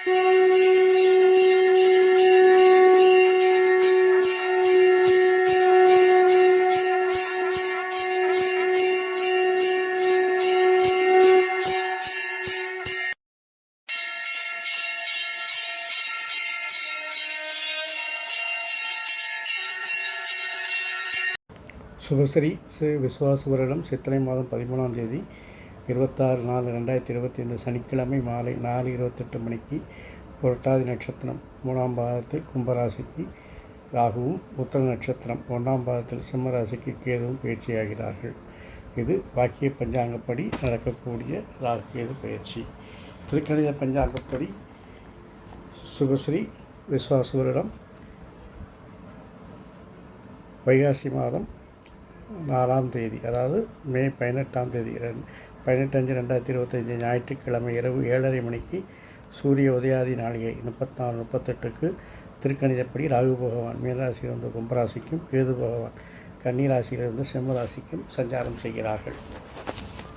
சுபஸ்ரீ ஸ்ரீ விஸ்வாச வருடம் சித்திரை மாதம் பதிமூணாம் தேதி இருபத்தாறு நாலு ரெண்டாயிரத்தி இருபத்தி ஐந்து சனிக்கிழமை மாலை நாலு இருபத்தெட்டு மணிக்கு புரட்டாதி நட்சத்திரம் மூணாம் பாதத்தில் கும்பராசிக்கு ராகுவும் உத்தர நட்சத்திரம் ஒன்றாம் பாதத்தில் சிம்மராசிக்கு கேதுவும் பயிற்சியாகிறார்கள். இது வாக்கிய பஞ்சாங்கப்படி நடக்கக்கூடிய ராகு கேது பயிற்சி. திருக்கணித பஞ்சாங்கப்படி சுபஸ்ரீ விஸ்வாசுவரிடம் வைகாசி மாதம் நாலாம் தேதி அதாவது மே பதினெட்டாம் தேதி பதினெட்டஞ்சு பதினெட்டு அஞ்சு ரெண்டாயிரத்தி இருபத்தஞ்சி ஞாயிற்றுக்கிழமை இரவு ஏழரை மணிக்கு சூரிய உதயாதி நாளிகை முப்பத்தாறு முப்பத்தெட்டுக்கு திருக்கணிதப்படி ராகு பகவான் மீனராசியிலிருந்து கும்பராசிக்கும் கேது பகவான் கன்னிராசியிலிருந்து சிம்மராசிக்கும் சஞ்சாரம் செய்கிறார்கள்.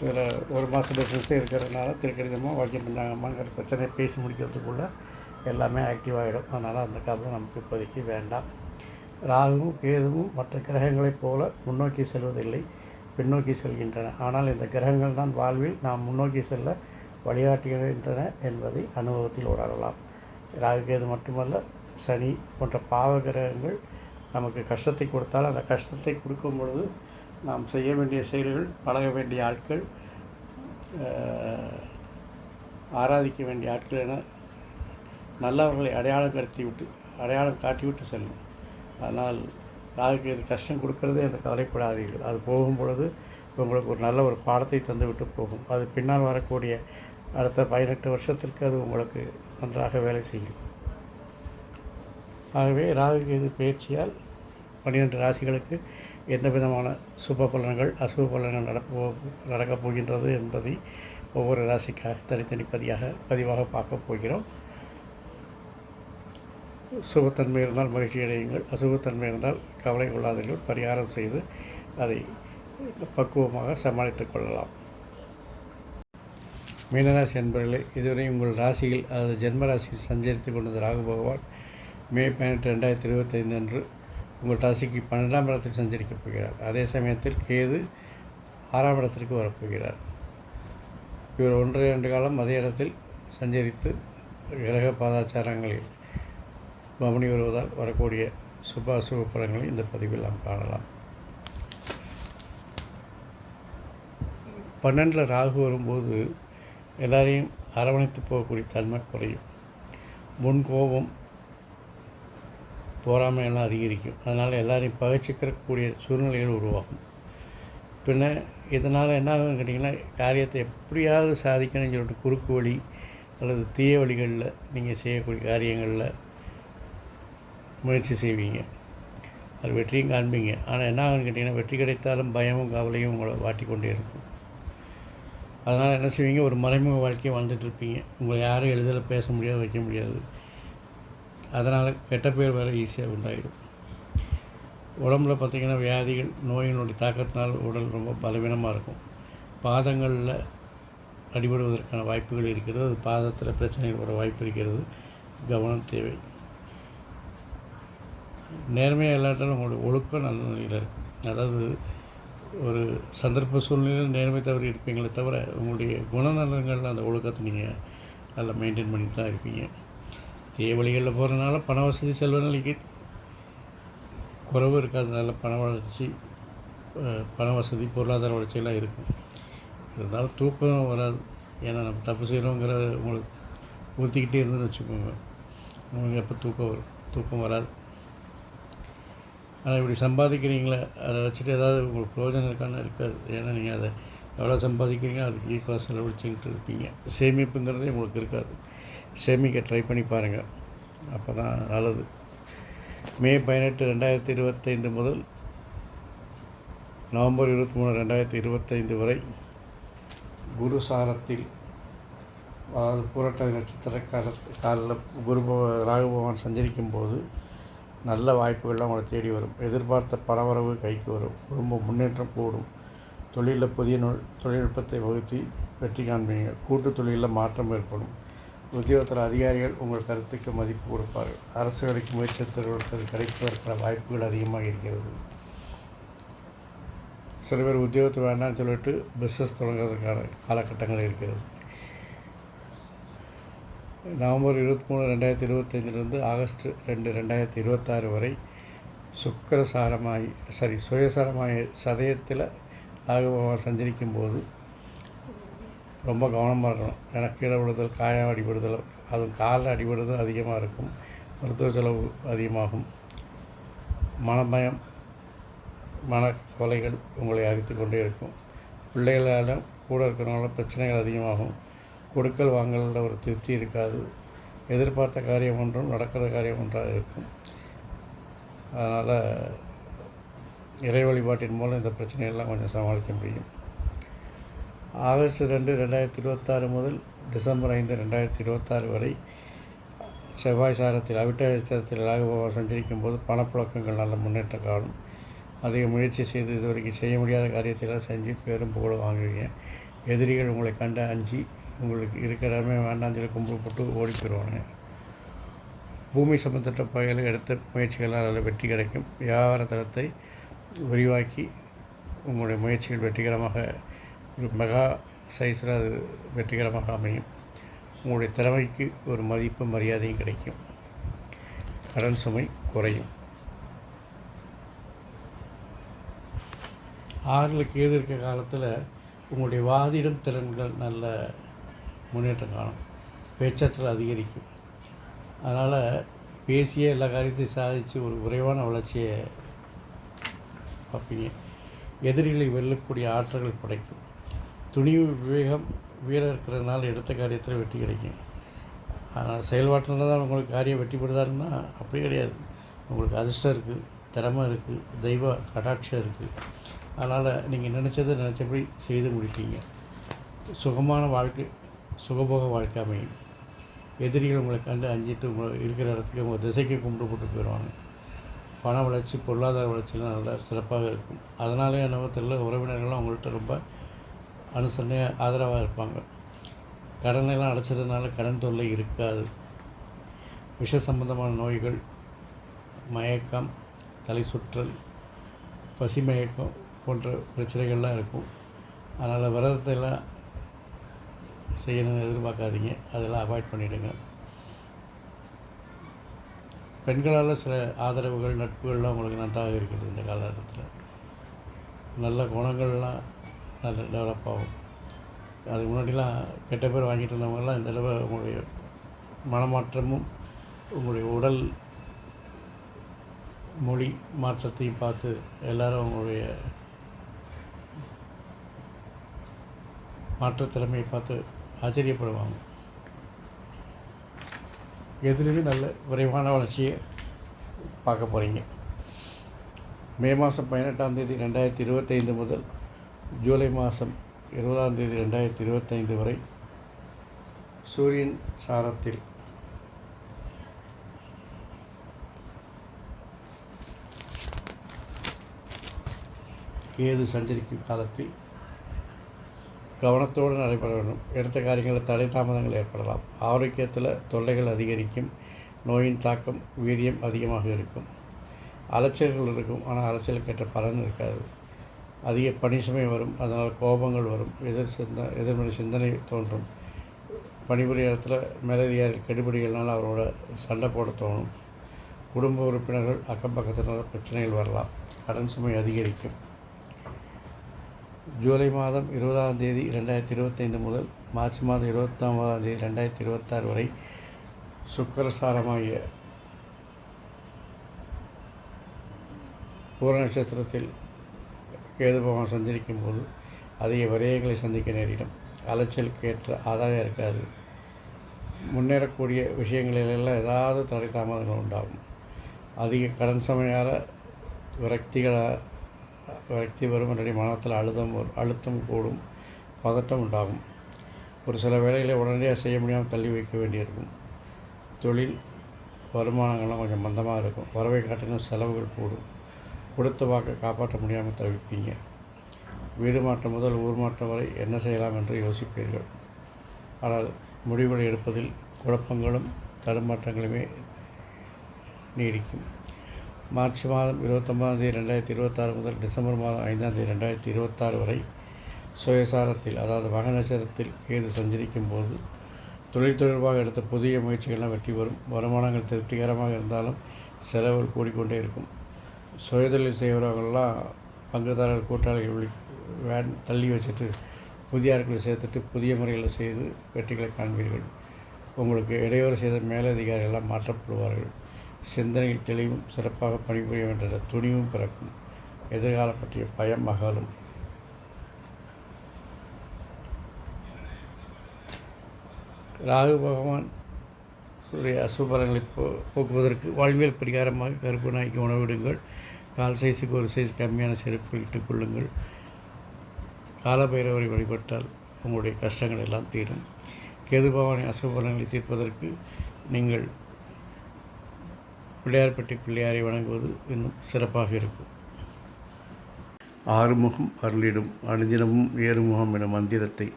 இதில் ஒரு மாதம் டிஃப்ரென்ஸே இருக்கிறதுனால திருக்கணிதமாக வாக்கிய பஞ்சாங்கம்மாங்கிற பிரச்சனையை பேசி முடிக்கிறதுக்குள்ளே எல்லாமே ஆக்டிவ் ஆகிடும். அதனால் அந்த காலம் நமக்கு இப்போதைக்கு வேண்டாம். ராகுவும் கேதுவும் மற்ற கிரகங்களைப் போல முன்னோக்கி செல்வதில்லை. பின்னோக்கி செல்கின்றன. ஆனால் இந்த கிரகங்கள் தான் வாழ்வில் நாம் முன்னோக்கி செல்ல வழிகாட்டுகின்றன என்பதை அனுபவத்தில் உணரலாம் ராகுகேது மட்டுமல்ல சனி போன்ற பாவ கிரகங்கள் நமக்கு கஷ்டத்தை கொடுத்தால் அந்த கஷ்டத்தை கொடுக்கும் பொழுது நாம் செய்ய வேண்டிய செயல்கள் பழக வேண்டிய ஆட்கள் ஆராதிக்க வேண்டிய ஆட்கள் என நல்லவர்களை அடையாளம் கடத்தி விட்டு அடையாளம் காட்டிவிட்டு செல்லும். அதனால் ராகுக்கு இது கஷ்டம் கொடுக்கறது என்று கவலைப்படாதீர்கள். அது போகும் பொழுது உங்களுக்கு ஒரு நல்ல ஒரு பாடத்தை தந்து விட்டு போகும். அது பின்னால் வரக்கூடிய அடுத்த பதினெட்டு வருஷத்திற்கு அது உங்களுக்கு நன்றாக வேலை செய்யும். ஆகவே ராகு இது பயிற்சியால் பன்னிரெண்டு ராசிகளுக்கு எந்த விதமான சுப பலன்கள் அசுப பலன்கள் நடப்போ நடக்கப் போகின்றது என்பதை ஒவ்வொரு ராசிக்காக தனித்தனி பதியாக பதிவாக பார்க்க போகிறோம். சுபத்தன்மை இருந்தால் மகிழ்ச்சி அடையுங்கள். அசுபத்தன்மை இருந்தால் கவலை கொள்ளாதீர்கள் பரிகாரம் செய்து அதை பக்குவமாக சமாளித்துக் கொள்ளலாம். மீனராசி என்பவர்களே இதுவரை உங்கள் ராசியில் அதாவது ஜென்ம ராசியில் சஞ்சரித்து கொண்டது ராகு பகவான் மே பதினெட்டு ரெண்டாயிரத்தி இருபத்தைந்து அன்று உங்கள் ராசிக்கு பன்னெண்டாம் இடத்தில் சஞ்சரிக்கப் போகிறார். அதே சமயத்தில் கேது ஆறாம் இடத்திற்கு வரப்போகிறார் இவர் ஒன்றரை ஆண்டு காலம் அதே இடத்தில் சஞ்சரித்து கிரக பாதாச்சாரங்களில் பவனி வருவதால் வரக்கூடிய சுபாசுப படங்களை பலன்களை இந்த பதிவில் நாம் காணலாம். பன்னெண்டில் ராகு வரும்போது எல்லாரையும் அரவணைத்து போகக்கூடிய தன்மை குறையும். முன் கோபம் போராமையெல்லாம் அதிகரிக்கும். அதனால் எல்லாரையும் பகைச்சிக்கிறக்கூடிய சூழ்நிலைகள் உருவாகும். பின்ன இதனால் என்ன ஆகும்னு கேட்டிங்கன்னா காரியத்தை எப்படியாவது சாதிக்கணும்னு சொல்லிட்டு குறுக்கு வழி அல்லது தீய வழிகளில் நீங்கள் செய்யக்கூடிய காரியங்களில் முயற்சி செய்வீங்க. அது வெற்றியும் காண்பீங்க. ஆனால் என்ன ஆகுன்னு கேட்டிங்கன்னா வெற்றி கிடைத்தாலும் பயமும் கவலையும் உங்களை வாட்டி கொண்டே இருக்கும். அதனால் என்ன செய்வீங்க? ஒரு மறைமுக வாழ்க்கையை வாழ்ந்துட்டுருப்பீங்க. உங்களை யாரும் எளிதில் பேச முடியாது வைக்க முடியாது. அதனால் கெட்ட பேர் வேறு ஈஸியாக உண்டாயிடும். உடம்புல பார்த்திங்கன்னா வியாதிகள் நோயினுடைய தாக்கத்தினால் உடல் ரொம்ப பலவீனமாக இருக்கும். பாதங்களில் அடிபடுவதற்கான வாய்ப்புகள் இருக்கிறது. அது பாதத்தில் பிரச்சனைகள் வர வாய்ப்பு இருக்கிறது. கவனம் தேவை. நேர்மையாக இல்லாட்டாலும் உங்களுடைய ஒழுக்கம் நல்ல நிலையில் இருக்கும் அதாவது ஒரு சந்தர்ப்ப சூழ்நிலையில் நேர்மை தவறி இருப்பீங்களே தவிர உங்களுடைய குணநலன்களில் அந்த ஒழுக்கத்தை நீங்கள் நல்லா மெயின்டைன் பண்ணிட்டு தான் இருப்பீங்க தீய வழிகளில் போகிறதுனால பண வசதி செல்வ நிலைக்கு குறைவு இருக்காது நல்ல பண வளர்ச்சி பண வசதி பொருளாதார வளர்ச்சியெல்லாம் இருக்கும் இருந்தாலும் தூக்கம் வராது. ஏன்னா நம்ம தப்பு செய்கிறோங்கிறத உங்களுக்கு ஊற்றிக்கிட்டே இருந்துன்னு வச்சுக்கோங்க. உங்களுக்கு எப்போ தூக்கம் வரும்? தூக்கம் வராது. ஆனால் இப்படி சம்பாதிக்கிறீங்களே அதை வச்சுட்டு ஏதாவது உங்களுக்கு பிரயோஜனம் இருக்கான்னு இருக்காது. ஏன்னா நீங்கள் அதை எவ்வளோ சம்பாதிக்கிறீங்க அதுக்கு ஈக்குவலாக செலவழிச்சுக்கிட்டு இருப்பீங்க. சேமிப்புங்கிறதே உங்களுக்கு இருக்காது. சேமிக்க ட்ரை பண்ணி பாருங்கள் அப்போ தான் நல்லது. மே பதினெட்டு ரெண்டாயிரத்தி இருபத்தைந்து முதல் நவம்பர் இருபத்தி மூணு ரெண்டாயிரத்தி இருபத்தைந்து வரை குரு சாரத்தில் அதாவது பூரட்டாதி நட்சத்திர கால காலில் குரு ராகு பகவான் சஞ்சரிக்கும் போது நல்ல வாய்ப்புகள்லாம் உங்களை தேடி வரும். எதிர்பார்த்த பணவரவு கைக்கு வரும். குடும்ப முன்னேற்றம் கூடும். தொழிலில் புதிய நொ தொழில்நுட்பத்தை வகுத்தி வெற்றி காண்பீங்க. கூட்டு தொழிலில் மாற்றம் ஏற்படும். உத்தியோகத்தில் அதிகாரிகள் உங்கள் கருத்துக்கு மதிப்பு கொடுப்பார்கள். அரசு வேலைக்கு முயற்சித்தவர்களுக்கு அது கிடைப்பதற்கான வாய்ப்புகள் அதிகமாக இருக்கிறது. சில பேர் உத்தியோகத்தை வேண்டாம்னு சொல்லிட்டு பிஸ்னஸ் தொடங்குறதுக்கான காலகட்டங்கள் இருக்கிறது. நவம்பர் இருபத்தி மூணு ரெண்டாயிரத்தி இருபத்தஞ்சிலிருந்து ஆகஸ்ட் ரெண்டு ரெண்டாயிரத்தி இருபத்தாறு வரை சுக்கரசாரமாய் சாரி சுயசாரமாய் சதயத்தில் ராகுபகவான் சஞ்சரிக்கும் போது ரொம்ப கவனமாக இருக்கணும். ஏன்னா கீழே விழுதல் காயம் அடிபடுதல் அதுவும் காலில் அடிபடுதல் அதிகமாக இருக்கும். மருத்துவ செலவு அதிகமாகும். மனமயம் மனக்கொலைகள் உங்களை அரித்து கொண்டே இருக்கும். பிள்ளைகளாலும் கூட இருக்கிறனால பிரச்சனைகள் அதிகமாகும். கொடுக்கல் வாங்கலில் ஒரு திருப்தி இருக்காது. எதிர்பார்த்த காரியம் ஒன்றும் நடக்கிற காரியம் ஒன்றாக இருக்கும். அதனால் இறை வழிபாட்டின் மூலம் இந்த பிரச்சனையெல்லாம் கொஞ்சம் சமாளிக்க முடியும். ஆகஸ்ட் ரெண்டு ரெண்டாயிரத்தி இருபத்தாறு முதல் டிசம்பர் ஐந்து ரெண்டாயிரத்தி இருபத்தாறு வரை செவ்வாய் சாரத்தில் அவிட்ட நட்சத்திரத்தில் சஞ்சரிக்கும் போது பணப்புழக்கங்கள் நல்ல முன்னேற்றம் காலம். அதிக முயற்சி செய்து இதுவரைக்கும் செய்ய முடியாத காரியத்தையெல்லாம் செஞ்சு பேரும் புகழ் வாங்குவீங்க. எதிரிகள் உங்களை கண்ட அஞ்சு உங்களுக்கு இருக்கிற இடமே கும்பிடு போட்டு ஓடி போயிடுவாங்க பூமி சம்பந்தப்பட்ட பகையில் எடுத்த முயற்சிகளால் அதில் வெற்றி கிடைக்கும். வியாபார தளத்தை விரிவாக்கி உங்களுடைய முயற்சிகள் வெற்றிகரமாக ஒரு மெகா சைஸில் அது வெற்றிகரமாக அமையும். உங்களுடைய திறமைக்கு ஒரு மதிப்பு மரியாதையும் கிடைக்கும். கடன் சுமை குறையும். ஆறில் கேது இருக்க காலத்தில் உங்களுடைய வாதிடும் திறன்கள் நல்ல முன்னேற்றம் காணும். பேச்சாற்றல் அதிகரிக்கும். அதனால் பேசியே எல்லா காரியத்தையும் சாதித்து ஒரு விரைவான வளர்ச்சியை பார்ப்பீங்க. எதிரிகளை வெல்லக்கூடிய ஆற்றல்கள் படைக்கும். துணிவு விவேகம் வீரம் இருக்கிறதுனால எடுத்த காரியத்தில் வெற்றி கிடைக்கும். ஆனால் செயல்பாட்டில் தான் உங்களுக்கு காரியம் வெற்றி பெறுதாருன்னா அப்படி கிடையாது. உங்களுக்கு அதிர்ஷ்டம் இருக்குது திறமை இருக்குது தெய்வ கடாட்சம் இருக்குது அதனால் நீங்கள் நினச்சதை நினச்சபடி செய்து முடிப்பீங்க. சுகமான வாழ்க்கை சுகபோக வாழ்க்கை அமையும். எதிரிகள் உங்களை கண்டு அஞ்சிட்டு உங்களை இருக்கிற இடத்துக்கு உங்கள் திசைக்கு கும்பிட்டு போட்டு போயிடுவாங்க. பண வளர்ச்சி பொருளாதார வளர்ச்சியெலாம் நல்லா சிறப்பாக இருக்கும். அதனாலே என்னவோ தெரியல உறவினர்கள்லாம் அவங்கள்ட்ட ரொம்ப அனுசரணையாக ஆதரவாக இருப்பாங்க. கடனெல்லாம் அடைச்சதுனால கடன் தொல்லை இருக்காது. விஷ சம்பந்தமான நோய்கள் மயக்கம் தலை சுற்றல் பசி மயக்கம் போன்ற பிரச்சனைகள்லாம் இருக்கும். அதனால் விரதத்தை எல்லாம் செய்யணும்னு எதிர்பார்க்காதீங்க. அதெல்லாம் அவாய்ட் பண்ணிவிடுங்க பெண்களால் சில ஆதரவுகள் நட்புகள்லாம் உங்களுக்கு நன்றாக இருக்குது இந்த காலகட்டத்தில். நல்ல குணங்கள்லாம் நல்ல டெவலப் ஆகும். அதுக்கு முன்னாடிலாம் கெட்ட பேர் வாங்கிட்டு இருந்தவங்கலாம் இந்த தடவை உங்களுடைய மனமாற்றமும் உங்களுடைய உடல் மொழி மாற்றத்தையும் பார்த்து எல்லோரும் உங்களுடைய மாற்றுத்திறமையை பார்த்து ஆச்சரியப்படுவாங்க. எதிரிலும் நல்ல விரைவான வளர்ச்சியை பார்க்க போகிறீங்க மே மாதம் பதினெட்டாம் தேதி ரெண்டாயிரத்தி இருபத்தைந்து முதல் ஜூலை மாதம் இருபதாம் தேதி ரெண்டாயிரத்தி இருபத்தைந்து வரை சூரியன் சாரத்தில் கேது சஞ்சரிக்கும் காலத்தில் கவனத்தோடு நடைபெற வேண்டும் எடுத்த காரியங்களில் தடை தாமதங்கள் ஏற்படலாம். ஆரோக்கியத்தில் தொல்லைகள் அதிகரிக்கும். நோயின் தாக்கம் வீரியம் அதிகமாக இருக்கும். அலைச்சல்கள் இருக்கும். ஆனால் அலைச்சலுக்கேற்ற பலன் இருக்காது. அதிக பணி சுமை வரும். அதனால் கோபங்கள் வரும். எதிர் சிந்த எதிர்மறை சிந்தனை தோன்றும். பணிபுரிய இடத்துல மேலதிகாரிகள் கெடுபிடிகள்னால் அவரோட சண்டை போட தோணும். குடும்ப உறுப்பினர்கள் அக்கம் பக்கத்தினர் பிரச்சனைகள் வரலாம். கடன் சுமை அதிகரிக்கும். ஜூலை மாதம் இருபதாம் தேதி இரண்டாயிரத்தி இருபத்தைந்து முதல் மார்ச் மாதம் இருபத்தொம்பதாம் தேதி ரெண்டாயிரத்தி இருபத்தாறு வரை சுக்கரசாரமாகிய பூர நட்சத்திரத்தில் கேது பகவான் சஞ்சரிக்கும் போது அதிக விரயங்களை சந்திக்க நேரிடும். அலைச்சலுக்கு ஏற்ற ஆதாயம் இருக்காது. முன்னேறக்கூடிய விஷயங்களிலெல்லாம் ஏதாவது தடை தாமதங்கள் உண்டாகும். அதிக கடன் சமயார விரக்திகளாக விரக்தி வரும் என்னுடைய மனத்தில் அழுத்தம் அழுத்தம் கூடும் பதட்டம் உண்டாகும். ஒரு சில வேலைகளை உடனடியாக செய்ய முடியாமல் தள்ளி வைக்க வேண்டியிருக்கும். தொழில் வருமானங்கள்லாம் கொஞ்சம் மந்தமாக இருக்கும். வரவை காட்டிலும் செலவுகள் கூடும். கொடுத்த வாக்கை காப்பாற்ற முடியாமல் தவிப்பீங்க. வீடு மாற்றம் முதல் ஊர் மாற்றம் வரை என்ன செய்யலாம் என்று யோசிப்பீர்கள். ஆனால் முடிவுகளை எடுப்பதில் குழப்பங்களும் தடுமாற்றங்களுமே நீடிக்கும். மார்ச் மாதம் இருபத்தொம்பதாம் தேதி ரெண்டாயிரத்தி இருபத்தாறு முதல் டிசம்பர் மாதம் ஐந்தாம் தேதி ரெண்டாயிரத்தி இருபத்தாறு வரை சுயசாரத்தில் அதாவது மக நட்சத்திரத்தில் கேது சஞ்சரிக்கும் போது தொழில் தொடர்பாக எடுத்த புதிய முயற்சிகள்லாம் வெற்றி வரும் வருமானங்கள் திருப்திகரமாக இருந்தாலும் செலவுகள் கூடிக்கொண்டே இருக்கும். சுயதொழில் செய்கிறவங்களாம் பங்குதாரர்கள் கூட்டாளிகள் வேன் தள்ளி வச்சுட்டு புதிய ஆட்களை சேர்த்துட்டு புதிய முறையில் செய்து வெற்றிகளை காண்பீர்கள். உங்களுக்கு இடையூறு செய்த மேலதிகாரிகள்லாம் மாற்றப்படுவார்கள். சிந்தனையில் தெளிவும் சிறப்பாக பணிபுரிய வேண்டிய துணிவும் பிறக்கும். எதிர்காலம் பற்றிய பயம் அகலும். ராகு பகவான் உடைய அசுபலங்களை போ போக்குவதற்கு வாழ்வியல் பரிகாரமாக கருப்பு நாய்க்கு உணவிடுங்கள். கால் சைஸுக்கு ஒரு சைஸ் கம்மியான செருப்புகள் இட்டுக் கொள்ளுங்கள். காலபைரவரை வழிபட்டால் உங்களுடைய கஷ்டங்கள் எல்லாம் தீரும். கேது பகவானின் அசுபலங்களை தீர்ப்பதற்கு நீங்கள் பிள்ளையார்பட்டி பிள்ளையாரை வணங்குவது இன்னும் சிறப்பாக இருக்கும். ஆறுமுகம் அருளிடும் அனுதினமும் ஏறுமுகம் என மந்திரத்தை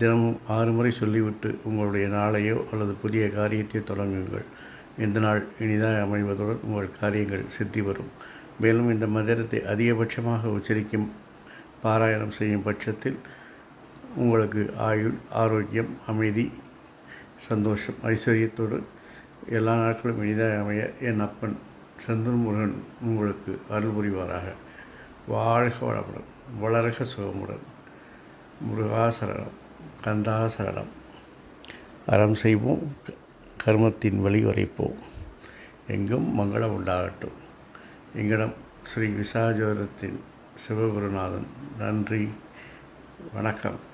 தினமும் ஆறு முறை சொல்லிவிட்டு உங்களுடைய நாளையோ அல்லது புதிய காரியத்தை தொடங்குங்கள். இந்த நாள் இனிதாக அமைவதுடன் உங்கள் காரியங்கள் சித்தி வரும். மேலும் இந்த மந்திரத்தை அதிகபட்சமாக உச்சரிக்கும் பாராயணம் செய்யும் பட்சத்தில் உங்களுக்கு ஆயுள் ஆரோக்கியம் அமைதி சந்தோஷம் ஐஸ்வர்யத்தோடு எல்லா நாட்களும் இனிதாக அமைய என் அப்பன் செந்தூர் முருகன் உங்களுக்கு அருள் புரிவாராக. வாழ்க வளமுடன் வளர்க சுகமுடன். முருகாசரணம் கந்தாசரணம் அறம் செய்வோம் க- கர்மத்தின் வழி உரைப்போம். எங்கும் மங்களம் உண்டாகட்டும். எங்களிடம் ஸ்ரீ விசாஜோரத்தின் சிவகுருநாதன். நன்றி வணக்கம்.